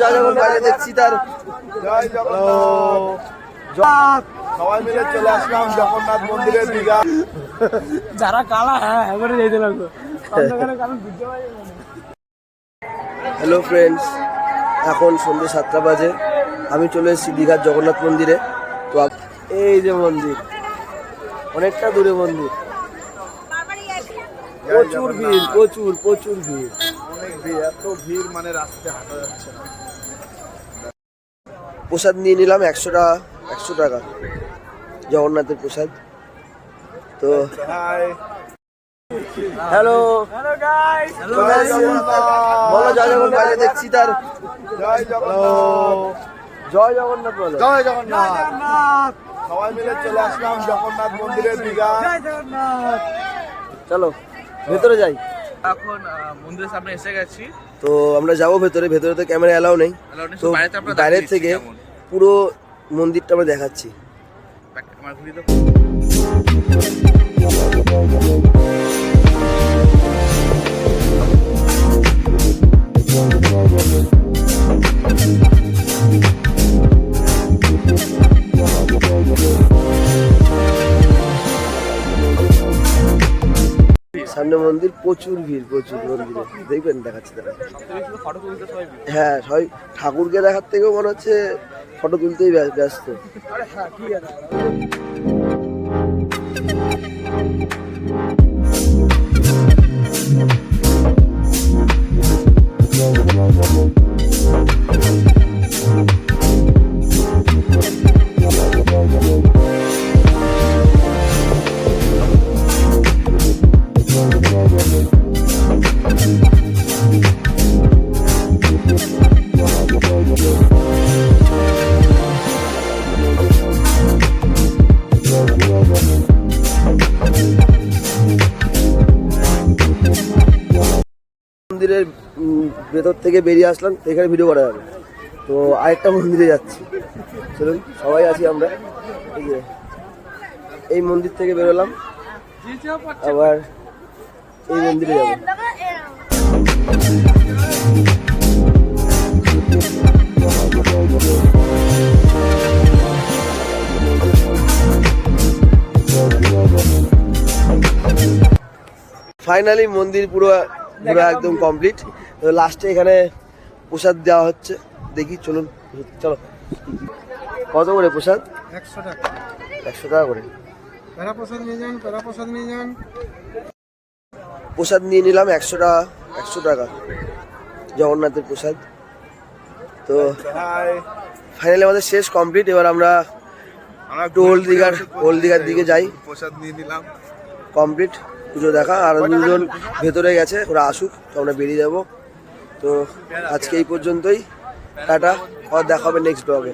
যা যখন বাইরে দেখছি তার সবাই মিলে চলে আসলাম জগন্নাথ মন্দিরের দীঘা যারা কালা হ্যাঁ এবারে যেতে হ্যালো ফ্রেন্ডস এখন সন্ধ্যে সাতটা বাজে। আমি চলে এসেছি দীঘার জগন্নাথ মন্দিরে। তো এই যে মন্দির। অনেকটা দূরে মন্দির। প্রচুর ভিড় প্রচুর প্রচুর ভিড়। অনেক ভিড় এত ভিড় মানে রাস্তায় হাঁটা যাচ্ছে না। প্রসাদ নিয়ে নিলাম একশো টাকা একশো টাকা। জগন্নাথের প্রসাদ। তো হ্যালো হ্যালো গাইস জয় বলো জয় জগন্নাথ বাইরে দেখছি তার। জয় জগন্নাথ। জয় জগন্নাথ বলো। জয় জগন্নাথ। সবাই মিলে চলে আসলাম জগন্নাথ মন্দিরের দীঘা। জয় জগন্নাথ। চলো ভেতরে যাই। এখন মন্দিরের সামনে এসে গেছি। তো আমরা যাব ভেতরে ভেতরে তো ক্যামেরা অ্যালাউ নেই। তো বাইরে বাইরের থেকে পুরো মন্দিরটা আমরা দেখাচ্ছি। আমার ঘুরিয়ে সামনে মন্দির, প্রচুর ভিড়, প্রচুর মন্দিরে দেখবেন দেখাচ্ছে তারা। হ্যাঁ সবাই ঠাকুরকে দেখার থেকেও মনে হচ্ছে ফটো তুলতেই ব্য- ব্যস্ত মন্দিরের ভেতর থেকে বেরিয়ে আসলাম, এখানে ভিডিও করা যাবে। তো আরেকটা মন্দিরে যাচ্ছি। চলুন, সবাই আছি আমরা। এই মন্দির থেকে বেরোলাম। আবার এই মন্দিরে যাব। ফাইনালি মন্দির পুরো পুরো একদম কমপ্লিট তো লাস্টে এখানে প্রসাদ দেওয়া হচ্ছে। দেখি চলুন। চলো। কত করে প্রসাদ? একশো টাকা। একশো টাকা করে। প্যারা প্রসাদ নিয়ে যান প্যারা প্রসাদ নিয়ে যান। প্রসাদ নিয়ে নিলাম একশো টাকা একশো টাকা। জগন্নাথের প্রসাদ। তো ফাইনালি আমাদের শেষ কমপ্লিট এবার আমরা আমরা একটু ওল্ড দীঘার ওল্ড দীঘার দিকে যাই। প্রসাদ নিয়ে নিলাম। কমপ্লিট পুজো দেখা আর দুজন ভেতরে গেছে ওরা আসুক তো আমরা বেরিয়ে যাব। তো আজকে এই পর্যন্তই টাটা আর দেখা হবে নেক্সট ব্লগে